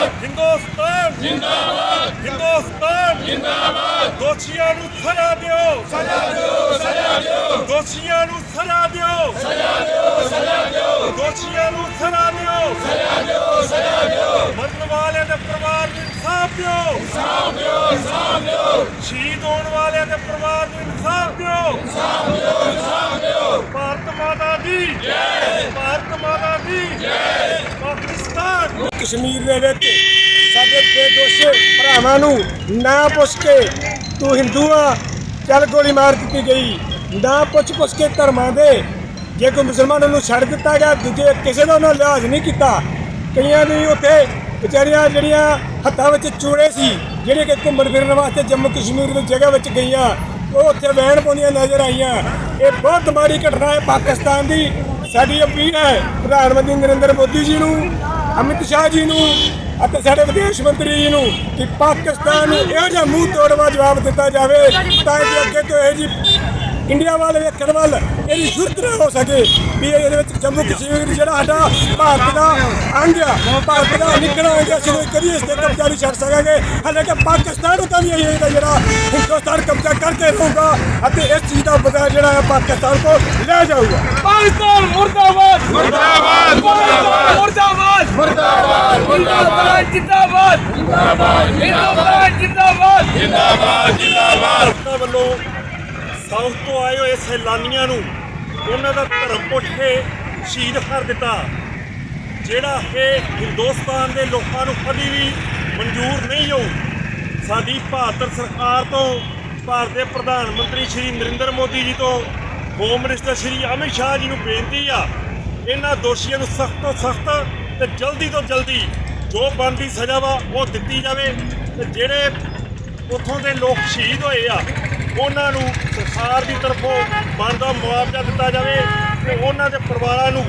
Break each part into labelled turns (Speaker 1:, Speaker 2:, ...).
Speaker 1: ਹਿੰਦੁਸਤਾਨ ਜਿੰਦਾਬਾਦ। ਹਿੰਦੁਸਤਾਨ ਜਿੰਦਾਬਾਦ। ਦੋਸ਼ੀਆਂ ਨੂੰ ਸਜ਼ਾ ਦਿਓ। ਸਜ਼ਾ ਦਿਓ ਸਜ਼ਾ ਦਿਓ। ਦੋਸ਼ੀਆਂ ਨੂੰ ਸਜ਼ਾ ਦਿਓ। ਸਜ਼ਾ ਦਿਓ ਸਜ਼ਾ ਦਿਓ। ਦੋਸ਼ੀਆਂ ਨੂੰ ਸਜ਼ਾ ਦਿਓ। ਸਜ਼ਾ ਦਿਓ ਸਜ਼ਾ ਦਿਓ। ਮਰਨ ਵਾਲਿਆਂ ਦੇ ਪਰਿਵਾਰ ਨੂੰ ਇਨਸਾਫ ਦਿਓ। ਇਨਸਾਫ ਦਿਓ ਇਨਸਾਫ ਦਿਓ। ਸ਼ਹੀਦ ਹੋਣ ਵਾਲਿਆਂ ਦੇ ਪਰਿਵਾਰ ਨੂੰ ਇਨਸਾਫ ਦਿਓ। ਇਨਸਾਫ ਦਿਓ ਇਨਸਾਫ ਦਿਓ। ਭਾਰਤ ਮਾਤਾ ਦੀ। ਜੈ ਭਾਰਤ ਮਾਤਾ ਦੀ।
Speaker 2: ਕਸ਼ਮੀਰ ਦੇ ਵਿੱਚ ਸਾਡੇ ਬੇਦੋਸ਼ੇ ਭਰਾਵਾਂ ਨੂੰ ਨਾ ਪੁੱਛ ਕੇ ਤੂੰ ਹਿੰਦੂ ਆ ਚੱਲ ਗੋਲੀ ਮਾਰ ਦਿੱਤੀ ਗਈ। ਨਾ ਪੁੱਛ ਪੁੱਛ ਕੇ ਧਰਮਾਂ ਦੇ ਜੇ ਕੋਈ ਮੁਸਲਮਾਨਾਂ ਨੂੰ ਛੱਡ ਦਿੱਤਾ ਗਿਆ, ਦੂਜੇ ਕਿਸੇ ਦਾ ਉਹਨਾਂ ਲਿਹਾਜ਼ ਨਹੀਂ ਕੀਤਾ। ਕਈਆਂ ਦੀ ਉੱਥੇ ਵਿਚਾਰੀਆਂ ਜਿਹੜੀਆਂ ਹੱਥਾਂ ਵਿੱਚ ਚੂੜੇ ਸੀ ਜਿਹੜੇ ਕਿ ਘੁੰਮਣ ਫਿਰਨ ਵਾਸਤੇ ਜੰਮੂ ਕਸ਼ਮੀਰ ਦੀ ਜਗ੍ਹਾ ਵਿੱਚ ਗਈਆਂ, ਉਹ ਉੱਥੇ ਵਹਿਣ ਪਾਉਂਦੀਆਂ ਨਜ਼ਰ ਆਈਆਂ। ਇਹ ਬਹੁਤ ਮਾੜੀ ਘਟਨਾ ਹੈ ਪਾਕਿਸਤਾਨ ਦੀ। ਸਾਡੀ ਅਪੀਲ ਹੈ ਪ੍ਰਧਾਨ ਮੰਤਰੀ ਨਰਿੰਦਰ ਮੋਦੀ ਜੀ ਨੂੰ ਅਮਿਤ ਸ਼ਾਹ ਜੀ ਨੂੰ ਅਤੇ ਸਾਡੇ ਵਿਦੇਸ਼ ਮੰਤਰੀ ਜੀ ਨੂੰ ਕਿ ਪਾਕਿਸਤਾਨ ਨੂੰ ਇਹੋ ਜਿਹਾ ਮੂੰਹ ਤੋੜਵਾ ਜਵਾਬ ਦਿੱਤਾ ਜਾਵੇ ਤਾਂ ਕਿ ਅੱਗੇ ਤੋਂ ਇਹ ਜੀ ਇੰਡੀਆ ਵੱਲ ਵੇਖਣ ਵੱਲ ਇਹਦੀ ਜ਼ਰੂਰਤ ਨਾ ਹੋ ਸਕੇ ਵੀ ਇਹਦੇ ਵਿੱਚ ਜੰਮੂ ਕਸ਼ਮੀਰ ਜਿਹੜਾ ਸਾਡਾ ਭਾਰਤ ਦਾ ਅੰਗ ਆ ਭਾਰਤ ਦਾ ਨਿਕਲਣਾ ਆ, ਅਸੀਂ ਕੋਈ ਕਦੀ ਇਸ ਤੇ ਕਬਜ਼ਾ ਨਹੀਂ ਛੱਡ ਸਕਾਂਗੇ। ਹਾਲਾਂਕਿ ਪਾਕਿਸਤਾਨ ਤਾਂ ਵੀ ਇਹਦਾ ਜਿਹੜਾ ਹਿੰਦੁਸਤਾਨ ਕਬਜ਼ਾ ਕਰਕੇ ਰਹੂਗਾ ਅਤੇ ਇਸ ਚੀਜ਼ ਦਾ ਬਦਲਾ ਜਿਹੜਾ ਹੈ ਪਾਕਿਸਤਾਨ ਤੋਂ ਲੈ ਜਾਊਗਾ।
Speaker 3: ਪਾਕਿਸਤਾਨ ਮੁਰਦਾਬਾਦ! ਮੁਰਦਾਬਾਦ! ਮੁਰਦਾਬਾਦ! ਮੁਰਦਾਬਾਦ ਮੁਰਦਾਬਾਦ ਜਿੰਦਾਬਾਦ ਜਿੰਦਾਬਾਦ ਜਿੰਦਾਬਾਦ। ਜਿੰਦਾਬਾਦ
Speaker 1: ਭਾਰਤਾਂ ਵੱਲੋਂ ਸਾਊਥ ਤੋਂ ਆਏ ਹੋਏ ਸੈਲਾਨੀਆਂ ਨੂੰ ਉਹਨਾਂ ਦਾ ਧਰਮ ਪੁੱਛ ਕੇ ਸ਼ਹੀਦ ਕਰ ਦਿੱਤਾ ਜਿਹੜਾ ਇਹ ਹਿੰਦੁਸਤਾਨ ਦੇ ਲੋਕਾਂ ਨੂੰ ਕਦੀ ਵੀ ਮਨਜ਼ੂਰ ਨਹੀਂ ਹੋਊ। ਸਾਡੀ ਭਾਰਤ ਸਰਕਾਰ ਤੋਂ ਭਾਰਤ ਦੇ ਪ੍ਰਧਾਨ ਮੰਤਰੀ ਸ਼੍ਰੀ ਨਰਿੰਦਰ ਮੋਦੀ ਜੀ ਤੋਂ ਹੋਮ ਮਿਨਿਸਟਰ ਸ਼੍ਰੀ ਅਮਿਤ ਸ਼ਾਹ ਜੀ ਨੂੰ ਬੇਨਤੀ ਆ ਇਹਨਾਂ ਦੋਸ਼ੀਆਂ ਨੂੰ ਸਖਤ ਤੋਂ ਸਖਤ ਤੇ ਜਲਦੀ ਤੋਂ ਜਲਦੀ ਜੋ ਬਣਦੀ ਸਜ਼ਾ ਵਾ, ਉਹ ਦਿੱਤੀ ਜਾਵੇ। ਤੇ ਜਿਹੜੇ ਉੱਥੋਂ ਦੇ ਲੋਕ ਸ਼ਹੀਦ ਹੋਏ ਆ, ਉਹਨਾਂ ਨੂੰ ਸਰਕਾਰ ਦੀ ਤਰਫੋਂ ਬਣਦਾ ਮੁਆਵਜ਼ਾ ਦਿੱਤਾ ਜਾਵੇ ਤੇ ਉਹਨਾਂ ਦੇ ਪਰਿਵਾਰਾਂ ਨੂੰ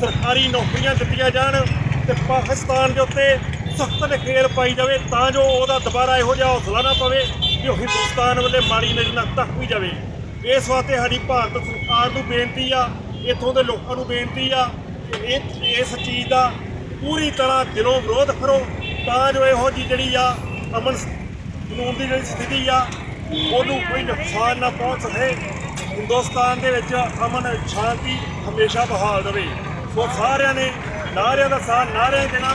Speaker 1: ਸਰਕਾਰੀ ਨੌਕਰੀਆਂ ਦਿੱਤੀਆਂ ਜਾਣ ਤੇ ਪਾਕਿਸਤਾਨ ਦੇ ਉੱਤੇ ਸਖਤ ਨਕੇਲ ਪਾਈ ਜਾਵੇ ਤਾਂ ਜੋ ਉਹਦਾ ਦੁਬਾਰਾ ਇਹੋ ਜਿਹਾ ਹੌਸਲਾ ਨਾ ਪਵੇ ਕਿ ਉਹ ਹਿੰਦੁਸਤਾਨ ਵੱਲੇ ਮਾੜੀ ਨਜ਼ਰ ਨਾਲ ਤੱਕ ਵੀ ਜਾਵੇ। ਇਸ ਵਾਸਤੇ ਸਾਡੀ ਭਾਰਤ ਸਰਕਾਰ ਨੂੰ ਬੇਨਤੀ ਆ, ਇੱਥੋਂ ਦੇ ਲੋਕਾਂ ਨੂੰ ਬੇਨਤੀ ਆ ਕਿ ਇਹ ਇਸ ਚੀਜ਼ ਦਾ ਪੂਰੀ ਤਰ੍ਹਾਂ ਦਿਲੋਂ ਵਿਰੋਧ ਕਰੋ, ਤਾਂ ਜੋ ਇਹੋ ਜਿਹੀ ਜਿਹੜੀ ਆ ਅਮਨ ਕਾਨੂੰਨ ਦੀ ਜਿਹੜੀ ਸਥਿਤੀ ਆ, ਉਹਨੂੰ ਕੋਈ ਨੁਕਸਾਨ ਨਾ ਪਹੁੰਚ ਸਕੇ। ਹਿੰਦੁਸਤਾਨ ਦੇ ਵਿੱਚ ਅਮਨ ਸ਼ਾਂਤੀ ਹਮੇਸ਼ਾ ਬਹਾਲ ਰਵੇ ਸੋ ਸਾਰਿਆਂ ਨੇ, ਨਾਰਿਆਂ ਦਾ ਸਾਥ ਨਾਰਿਆਂ ਦੇ ਨਾਲ